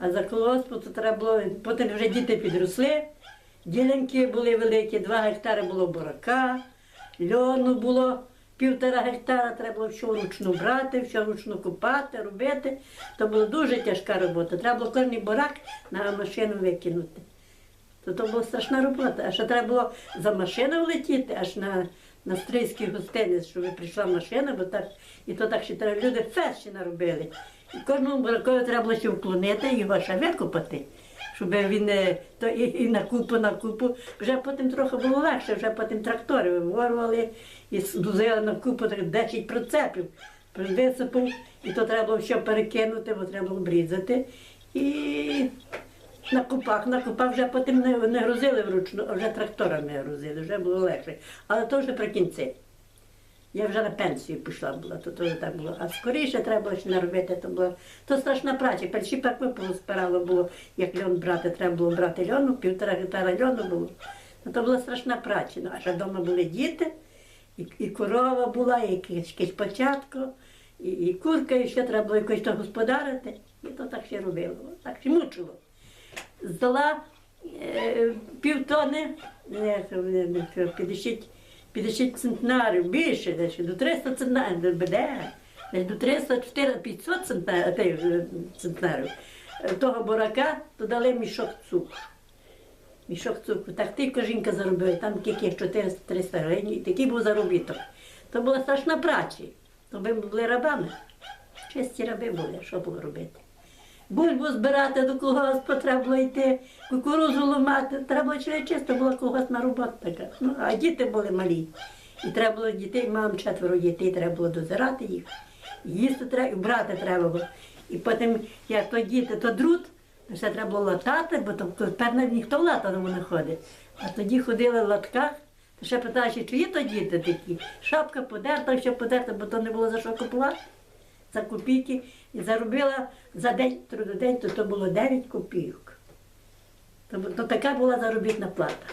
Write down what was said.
А за колгоспу то треба було, потім вже діти підросли, ділянки були великі, два гектари було бурака, льону було півтора гектара, треба було все вручну брати, все вручну купати, робити. То була дуже тяжка робота. Треба було кожен бурак на машину викинути. То, то була страшна робота. А ще треба було за машину влетіти, аж на, на стрийський гостиниць, щоб прийшла машина, бо так, і то так ще треба люди ще наробили. Кожному буракові треба було ще вклонити, його ще викопати, щоб він не то і, і на купу, на купу. Вже потім трохи було легше, вже потім трактори виворювали і здузили на купу так 10 процепів. Висипав, і то треба було все перекинути, бо треба було обрізати. І на купах, на купах вже потім не, не грузили вручну, а вже тракторами грузили, вже було легше. Але то вже при кінці. Я вже на пенсію пішла була, то теж так було. А скоріше треба було ще наробити, то було. То страшна праця. Перші пак випало було, як льон брати, треба було брати льону, півтора гектара льону було. Ну, то була страшна праця. Ну, а ще вдома були діти, і, і корова була, і якесь, початко, і, і курка, і ще треба було якось то господарити. І то так ще робило. Так ще мучило здала е, півтони, не, не, не, 50, 50 центнерів, більше, десь до 300 центнерів, де, десь до 300, 400, 500 центнерів, те, е, центнерів. Того бурака то дали мішок цукру. Мішок цукру. Так тільки жінка заробила, там яких 400-300 гривень, такий був заробіток. То була страшна праця. То ми були рабами. Чисті раби були, що було робити. Бульбу збирати до колгоспу треба було йти, кукурузу ламати, треба чи- чисто була колгоспна робота така. Ну, а діти були малі. І треба було дітей, мам четверо дітей, треба було дозирати їх. Їсти треба, і брати треба було. І потім, як то діти, то друт, то ще треба було латати, бо то навіть ніхто в латаному не ходить. А тоді ходили в латках, то ще питаєш, чи є то діти такі? Шапка подерта, ще подерта, бо то не було за що купувати за копійки і заробила за день трудодень, то, то було 9 копійок. То, то така була заробітна плата.